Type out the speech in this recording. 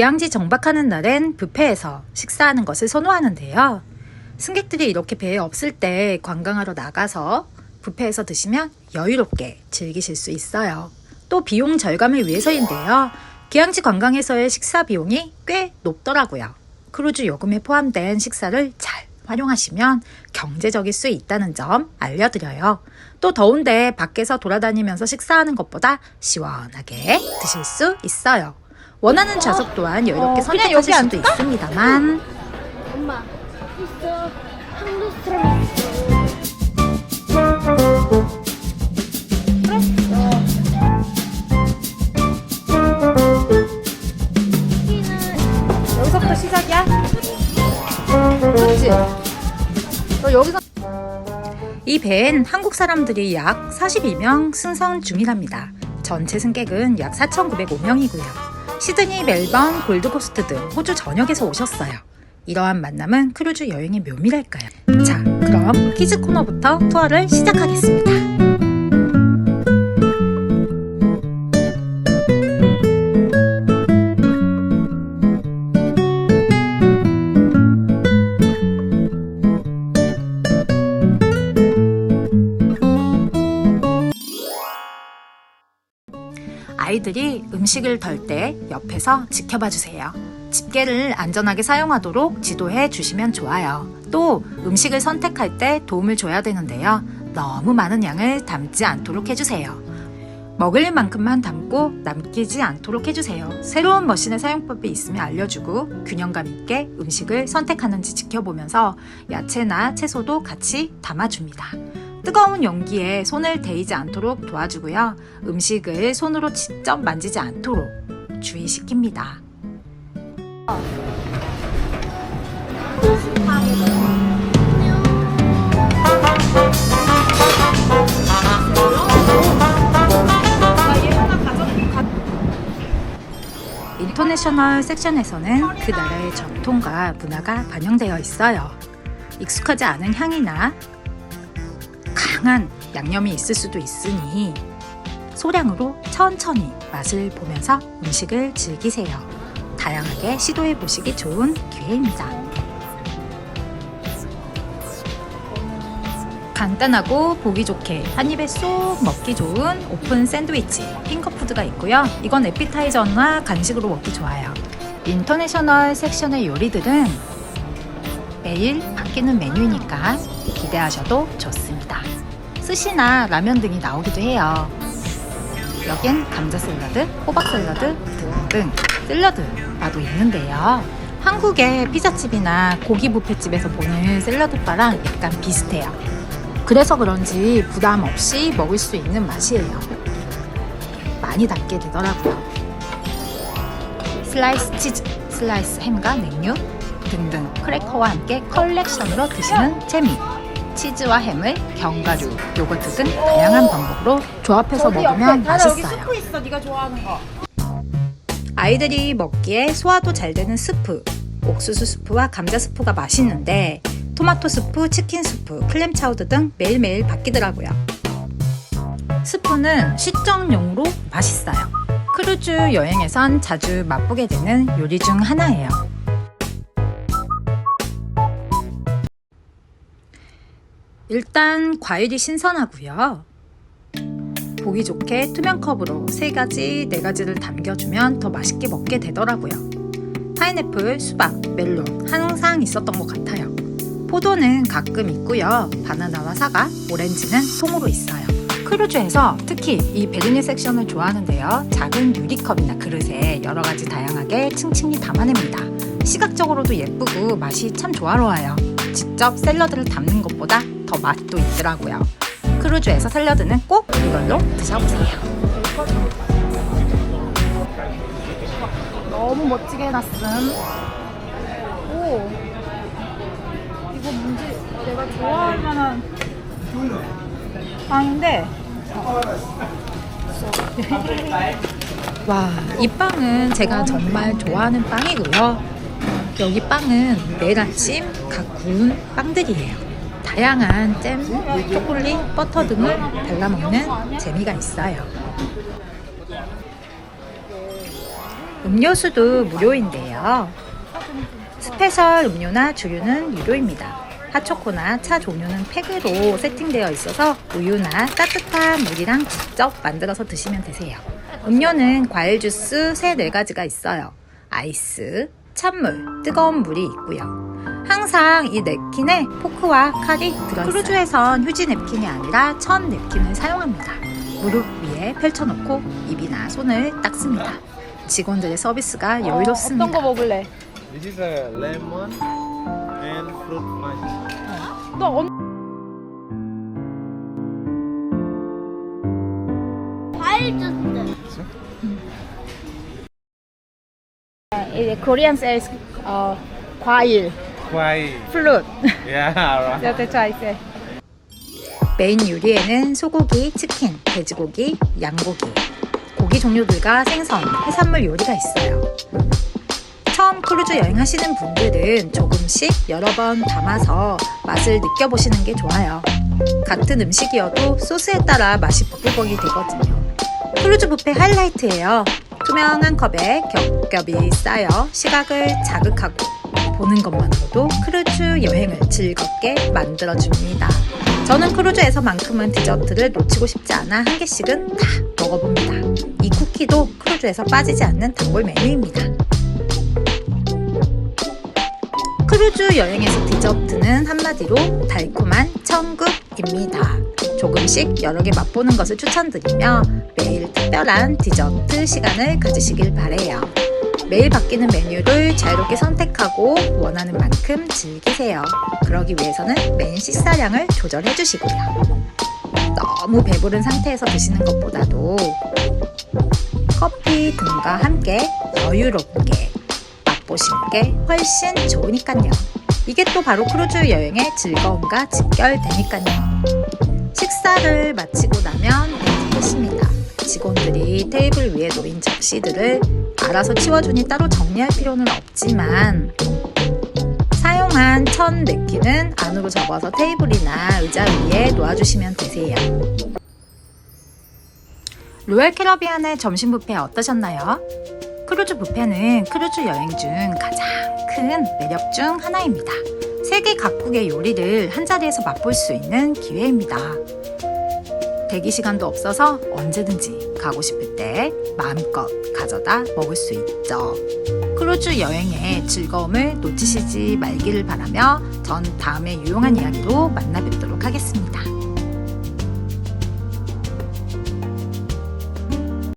기항지 정박하는 날엔 뷔페에서 식사하는 것을 선호하는데요. 승객들이 이렇게 배에 없을 때 관광하러 나가서 뷔페에서 드시면 여유롭게 즐기실 수 있어요. 또 비용 절감을 위해서인데요. 기항지 관광에서의 식사 비용이 꽤 높더라고요. 크루즈 요금에 포함된 식사를 잘 활용하시면 경제적일 수 있다는 점 알려드려요. 또 더운데 밖에서 돌아다니면서 식사하는 것보다 시원하게 드실 수 있어요. 원하는 좌석 또한 여유롭게 어, 그냥 선택하실 수도 있습니다만 엄마 있어 한국 사람 여기서부터 시작이야? 그렇지? 너 여기서 이 배엔 한국 사람들이 약 42명 승선 중이랍니다. 전체 승객은 약 4,905명이고요. 시드니, 멜번, 골드코스트 등 호주 전역에서 오셨어요. 이러한 만남은 크루즈 여행의 묘미랄까요? 자, 그럼 퀴즈 코너부터 투어를 시작하겠습니다. 아이들이 음식을 덜 때 옆에서 지켜봐 주세요. 집게를 안전하게 사용하도록 지도해 주시면 좋아요. 또 음식을 선택할 때 도움을 줘야 되는데요. 너무 많은 양을 담지 않도록 해주세요. 먹을 만큼만 담고 남기지 않도록 해주세요. 새로운 머신의 사용법이 있으면 알려주고 균형감 있게 음식을 선택하는지 지켜보면서 야채나 채소도 같이 담아줍니다. 뜨거운 용기에 손을 대이지 않도록 도와주고요. 음식을 손으로 직접 만지지 않도록 주의시킵니다. 인터내셔널 섹션에서는 그 나라의 전통과 문화가 반영되어 있어요. 익숙하지 않은 향이나 강한 양념이 있을 수도 있으니 소량으로 천천히 맛을 보면서 음식을 즐기세요. 다양하게 시도해 보시기 좋은 기회입니다. 간단하고 보기 좋게 한 입에 쏙 먹기 좋은 오픈 샌드위치 핑거푸드가 있고요. 이건 에피타이저나 간식으로 먹기 좋아요. 인터내셔널 섹션의 요리들은 매일 바뀌는 메뉴이니까 기대하셔도 좋습니다. 스시나 라면 등이 나오기도 해요. 여긴 감자 샐러드, 호박 샐러드 등등 샐러드바도 있는데요. 한국의 피자집이나 고기 뷔페집에서 보는 샐러드바랑 약간 비슷해요. 그래서 그런지 부담 없이 먹을 수 있는 맛이에요. 많이 담게 되더라고요. 슬라이스 치즈, 슬라이스 햄과 냉육 등등 크래커와 함께 컬렉션으로 드시는 재미. 치즈와 햄을 견과류, 요거트 등 다양한 방법으로 조합해서 먹으면 맛있어요. 있어 네가 좋아하는 거 아이들이 먹기에 소화도 잘 되는 스프, 옥수수 스프와 감자 스프가 맛있는데 토마토 스프, 치킨 스프, 클램 차우드 등 매일매일 바뀌더라고요. 스프는 시정용으로 맛있어요. 크루즈 여행에선 자주 맛보게 되는 요리 중 하나예요. 일단 과일이 신선하고요. 보기 좋게 투명 컵으로 세 가지, 네 가지를 담겨주면 더 맛있게 먹게 되더라고요. 파인애플, 수박, 멜론 항상 있었던 것 같아요. 포도는 가끔 있고요. 바나나와 사과, 오렌지는 통으로 있어요. 크루즈에서 특히 이 베르니 섹션을 좋아하는데요. 작은 유리컵이나 그릇에 여러 가지 다양하게 층층이 담아냅니다. 시각적으로도 예쁘고 맛이 참 조화로워요. 직접 샐러드를 담는 것보다 더 맛도 있더라고요. 크루즈에서 샐러드는 꼭 이걸로 드셔보세요. 너무 멋지게 해놨음 오 이거 뭔지 내가 좋아할 만한 빵인데 와, 이 빵은 제가 정말 좋아하는 빵이고요. 여기 빵은 매일 아침 각 구운 빵들이에요. 다양한 잼, 초콜릿, 버터 등을 발라 먹는 재미가 있어요. 음료수도 무료인데요. 스페셜 음료나 주류는 유료입니다. 핫초코나 차 종류는 팩으로 세팅되어 있어서 우유나 따뜻한 물이랑 직접 만들어서 드시면 되세요. 음료는 과일 주스 3, 4가지가 있어요. 아이스, 찬물, 뜨거운 물이 있고요. 항상 이 냅킨에 포크와 칼이 들어있어요. 크루즈에선 휴지 냅킨이 아니라 천 냅킨을 사용합니다. 무릎 위에 펼쳐놓고 입이나 손을 닦습니다. 직원들의 서비스가 여유롭습니다. 어떤 거 먹을래? This is a lemon and fruit punch. 너 언... 과일 주스. 이제 코리안 셀스 어 과일 Why? 플룻 Yeah, right. 내가 대체 아이세 메인 요리에는 소고기, 치킨, 돼지고기, 양고기, 고기 종류들과 생선, 해산물 요리가 있어요. 처음 크루즈 여행하시는 분들은 조금씩 여러 번 담아서 맛을 느껴보시는 게 좋아요. 같은 음식이어도 소스에 따라 맛이 부풀벅이 되거든요. 크루즈 뷔페 하이라이트예요. 투명한 컵에 겹겹이 쌓여 시각을 자극하고 보는 것만으로도 크루즈 여행을 즐겁게 만들어줍니다. 저는 크루즈에서만큼은 디저트를 놓치고 싶지 않아 한 개씩은 다 먹어봅니다. 이 쿠키도 크루즈에서 빠지지 않는 단골 메뉴입니다. 크루즈 여행에서 디저트는 한마디로 달콤한 천국입니다. 조금씩 여러 개 맛보는 것을 추천드리며 매일 특별한 디저트 시간을 가지시길 바래요. 매일 바뀌는 메뉴를 자유롭게 선택하고 원하는 만큼 즐기세요. 그러기 위해서는 메인 식사량을 조절해 주시고요. 너무 배부른 상태에서 드시는 것보다도 커피 등과 함께 여유롭게 맛보시는 게 훨씬 좋으니까요. 이게 또 바로 크루즈 여행의 즐거움과 직결되니까요. 식사를 마치고 나면 끝입니다. 직원들이 테이블 위에 놓인 접시들을 알아서 치워주니 따로 정리할 필요는 없지만 사용한 천 냅킨은 안으로 접어서 테이블이나 의자 위에 놓아주시면 되세요. 로얄 캐러비안의 점심 뷔페 어떠셨나요? 크루즈 뷔페는 크루즈 여행 중 가장 큰 매력 중 하나입니다. 세계 각국의 요리를 한 자리에서 맛볼 수 있는 기회입니다. 대기 시간도 없어서 언제든지 가고 싶을 때 마음껏 가져다 먹을 수 있죠. 크루즈 여행의 즐거움을 놓치시지 말기를 바라며 전 다음에 유용한 이야기로 만나 뵙도록 하겠습니다.